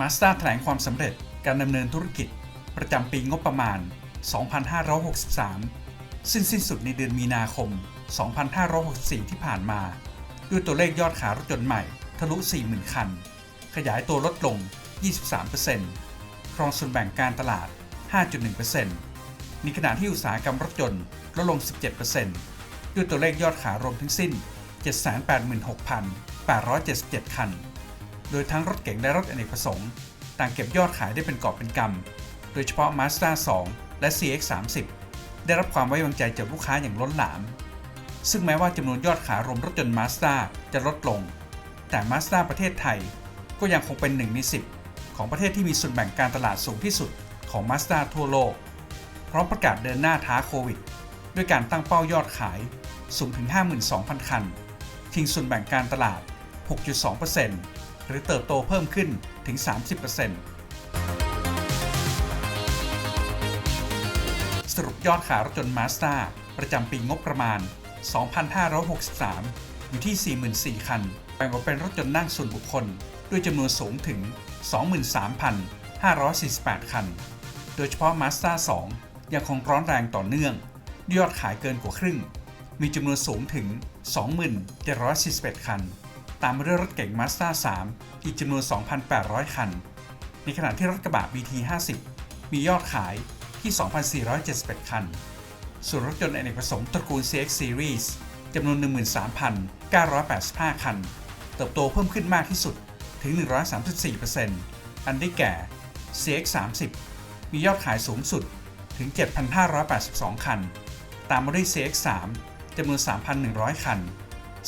มาสด้าแถลงความสำเร็จการดำเนินธุรกิจ ประจำปีงบประมาณ 2563 ซึ่งสิ้นสุดในเดือนมีนาคม 2564 ที่ผ่านมา ด้วยตัวเลขยอดขายรถยนต์ใหม่ ทะลุ 40,000 คัน ขยายตัวลดลง 23%ครองส่วนแบ่งการตลาด 5.1%มีขณะที่อุตสาหกรรมรถยนต์ลดลง 17%ด้วยตัวเลขยอดขายรวมทั้งสิ้น 786,877 คัน โดยทั้งรถเก๋งและรถอเนกประสงค์ ต่างเก็บยอดขายได้เป็นกอบเป็นกำ โดยเฉพาะ Mazda 2 และ CX-30 ได้รับความไว้วางใจจากลูกค้าอย่างล้นหลาม ซึ่งแม้ว่าจำนวนยอดขายรวมรถยนต์ Mazda จะลดลง แต่ Mazda ประเทศไทย ก็ยังคงเป็นหนึ่งใน10 ของประเทศที่มีส่วนแบ่งการตลาดสูงที่สุดของ Mazda ทั่วโลก พร้อมประกาศเดินหน้าท้าโควิด ด้วยการตั้งเป้ายอดขายสูงถึง 52,000 คัน ทิ้งส่วนแบ่งการตลาด 6.2% หรือเติบโตเพิ่มขึ้นถึง 30%สรุปยอดขายรถยนต์มาสด้าประจำปีงบประมาณ 2,563 อยู่ที่ 44,000 คัน แบ่งออกเป็นรถยนต์นั่งส่วนบุคคล ด้วยจำนวนสูงถึง 23,548 คัน โดยเฉพาะ Mazda 2 ยังคงร้อนแรงต่อเนื่อง ยอดขายเกินกว่าครึ่ง มีจำนวนสูงถึง 2741 คัน ตามมาด้วยรถเก๋ง Mazda 3 อีกจำนวน 2,800 คัน ในขณะที่รถกระบะ BT 50 มียอดขายที่ 2,471 คัน ส่วนรถยนต์อเนกประสงค์ตระกูล CX Series จำนวน 13,985 คัน เติบโตเพิ่มขึ้นมากที่สุดถึง 134%อันได้แก่ CX 30มียอดขายสูงสุดถึง 7,582 คัน ตามมาด้วย CX 3จำนวน 3,100 คัน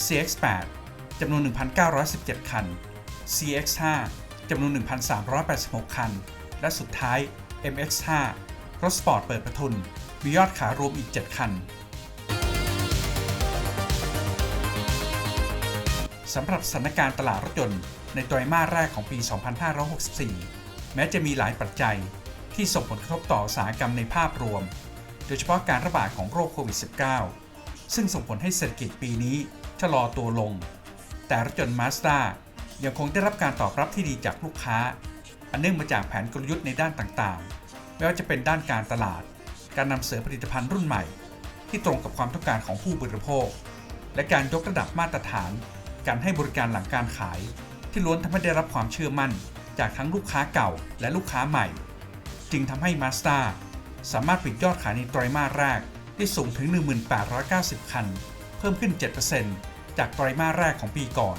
CX 8 จำนวน 1,917 คัน CX 5 จำนวน 1,386 คัน และสุดท้าย MX 5 รถสปอร์ตเปิดประทุน มียอดขายรวมอีก 7 คันสำหรับสถานการณ์ตลาดรถยนต์ในไตรมาสแรกของปี 2564 แม้จะมีหลายปัจจัยที่ส่งผลกระทบต่ออุตสาหกรรมในภาพรวม โดยเฉพาะการระบาดของโรคโควิด -19 ซึ่งส่งผลให้เศรษฐกิจปีนี้ชะลอตัวลง แต่รถยนต์มาสด้ายังคงได้รับการตอบรับที่ดีจากลูกค้า อันเนื่องมาจากแผนกลยุทธ์ในด้านต่างๆ ไม่ว่าจะเป็นด้านการตลาด การนำเสนอผลิตภัณฑ์รุ่นใหม่ ที่ตรงกับความต้องการของผู้บริโภค และการยกระดับมาตรฐาน การให้บริการหลังการขาย ที่ล้วนทำให้ได้รับความเชื่อมั่น จากทั้งลูกค้าเก่าและลูกค้าใหม่ จึงทำให้ Mazda สามารถปิดยอดขายในไตรมาสแรกได้สูงถึง 1890 คัน เพิ่มขึ้น 7% จากไตรมาสแรกของปีก่อน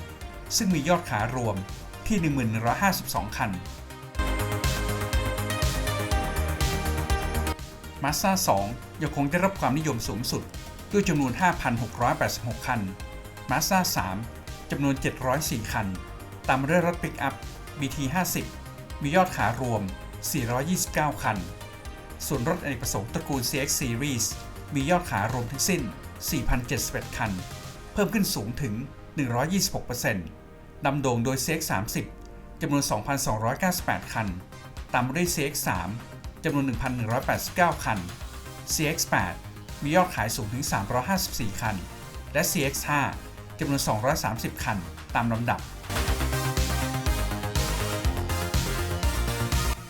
ซึ่งมียอดขายรวมที่ 1152 คัน Mazda 2 ยังคงได้รับความนิยมสูงสุด ด้วยจำนวน 5,686 คัน Mazda 3 จำนวน 704 คัน ตามด้วยรถปิกอัพ BT 50มียอดขายรวม 429 คัน ส่วนรถอเนกประสงค์ตระกูล CX Series มียอดขายรวมทั้งสิ้น 4,071 คัน เพิ่มขึ้นสูงถึง 126%นำโด่งโดย CX 30 จำนวน 2,298 คัน ตามมาด้วย CX 3 จำนวน 1,189 คัน CX 8 มียอดขายสูงถึง 354 คัน และ CX 5 จำนวน 230 คัน ตามลำดับ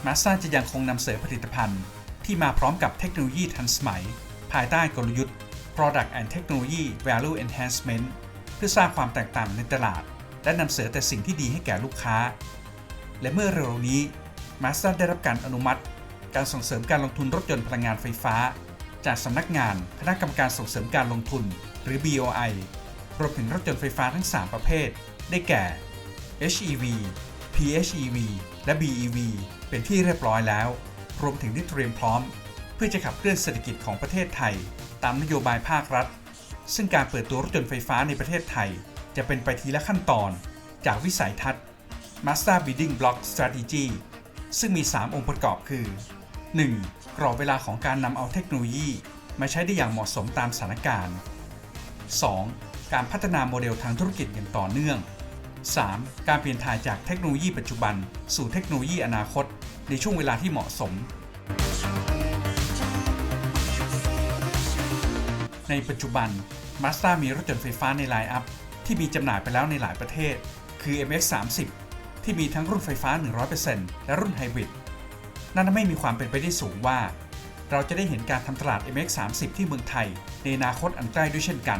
มาส d a จะยังคงนำเสนอผลิตภัณฑ์ที่มาพร้อมกับเทคโนโลยีทันสมัย ภายใต้กลยุทธ์ Product and Technology Value Enhancement เพื่อสร้างความแตกต่างในตลาด และนำเสนอแต่สิ่งที่ดีให้แก่ลูกค้า และเมื่อเร็วนี้ Mazda ได้รับการอนุมัติ การส่งเสริมการลงทุนรถยนต์พลังงานไฟฟ้า จากสำนักงานคณะกรรมการส่งเสริมการลงทุน หรือ BOI รวมถึงรถยนต์ไฟฟ้าทั้ง 3 ประเภท ได้แก่ HEV PHEV และ BEV เป็นที่เรียบร้อยแล้ว รวมถึงได้เตรียมพร้อม เพื่อจะขับเคลื่อนเศรษฐกิจของประเทศไทย ตามนโยบายภาครัฐ ซึ่งการเปิดตัวรถยนต์ไฟฟ้าในประเทศไทย จะเป็นไปทีละขั้นตอน จากวิสัยทัศน์ Mazda Building Block Strategy ซึ่งมี 3 องค์ประกอบคือ 1. กรอบเวลาของการนำเอาเทคโนโลยีมาใช้ได้อย่างเหมาะสมตามสถานการณ์ 2. การพัฒนาโมเดลทางธุรกิจอย่างต่อเนื่อง 3. การเปลี่ยนถ่ายจากเทคโนโลยีปัจจุบัน สู่เทคโนโลยีอนาคต ในช่วงเวลาที่เหมาะสม ในปัจจุบัน Mazda มีรถยนต์ไฟฟ้าในไลน์อัพที่มีจำหน่ายไปแล้วในหลายประเทศ คือ MX-30 ที่มีทั้งรุ่นไฟฟ้า 100%และรุ่นไฮบริด นั่นทำให้มีความเป็นไปได้สูงว่า เราจะได้เห็นการทำตลาด MX30 ที่เมืองไทย ในอนาคตอันใกล้ด้วยเช่นกัน